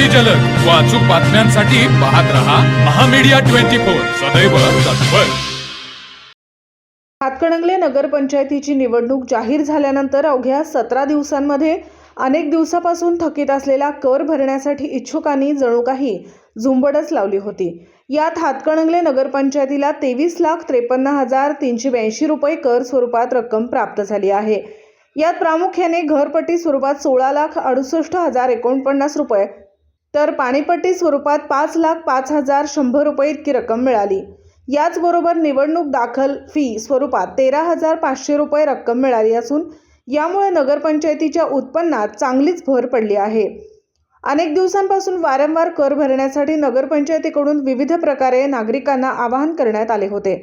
अगदी जलद. व अचूक बातम्यांसाठी पाहत रहा महामीडिया ट्वेंटी फोर. सदैव तत्पर. हातकणंगले नगरपंचायतीची निवडणूक जाहीर झाल्यानंतर अवघ्या सतरा दिवसांमध्ये अनेक दिवसापासून थकीत असलेला कर भरण्यासाठी इच्छुकांनी जणू काही झुंबडच लावली होती. यात हातकणंगले नगरपंचायतीला तेवीस लाख त्रेपन्न हजार तीनशे ब्याऐंशी रुपये कर स्वरूपात रक्कम प्राप्त झाली आहे. यात प्रामुख्याने घरपट्टी स्वरूपात सोळा लाख अडुसष्ट हजार एकोणपन्नास रुपये तर पाणीपट्टी स्वरूपात पाच लाख पाच हजार शंभर रुपये इतकी रक्कम मिळाली. याचबरोबर निवडणूक दाखल फी स्वरूपात तेरा हजार पाचशे रुपये रक्कम मिळाली असून यामुळे नगरपंचायतीच्या उत्पन्नात चांगलीच भर पडली आहे. अनेक दिवसांपासून वारंवार कर भरण्यासाठी नगरपंचायतीकडून विविध प्रकारे नागरिकांना आवाहन करण्यात आले होते.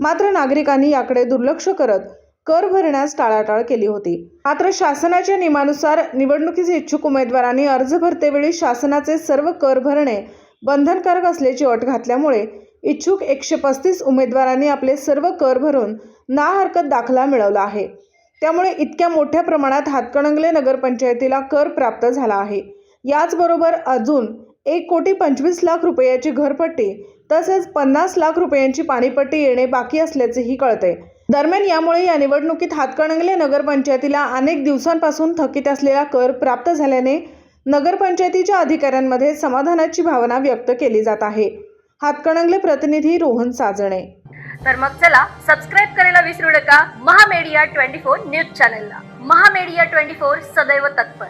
मात्र नागरिकांनी याकडे दुर्लक्ष करत कर भरण्यास टाळाटाळ केली होती. मात्र शासनाच्या नियमानुसार निवडणुकीचे इच्छुक उमेदवारांनी अर्ज भरतेवेळी शासनाचे सर्व कर भरणे बंधनकारक असल्याची अट घातल्यामुळे इच्छुक एकशे पस्तीस उमेदवारांनी आपले सर्व कर भरून ना हरकत दाखला मिळवला आहे. त्यामुळे इतक्या मोठ्या प्रमाणात हातकणंगले नगरपंचायतीला कर प्राप्त झाला आहे. याचबरोबर अजून एक कोटी पंचवीस लाख रुपयाची घरपट्टी तसेच पन्नास लाख रुपयांची पाणीपट्टी येणे बाकी असल्याचेही कळते. दरम्यान यामुळे या निवडणुकीत हातकणंगले नगरपंचायतीला अनेक दिवसांपासून थकीत असलेला कर प्राप्त झाल्याने नगरपंचायतीच्या अधिकाऱ्यांमध्ये समाधानाची भावना व्यक्त केली जात आहे. हातकणंगले प्रतिनिधी रोहन साजणे. तर मग चला सबस्क्राईब करायला विसरू नका. महामेडिया ट्वेंटी फोर न्यूज चॅनलला. महामेडिया ट्वेंटी फोर सदैव तत्पर.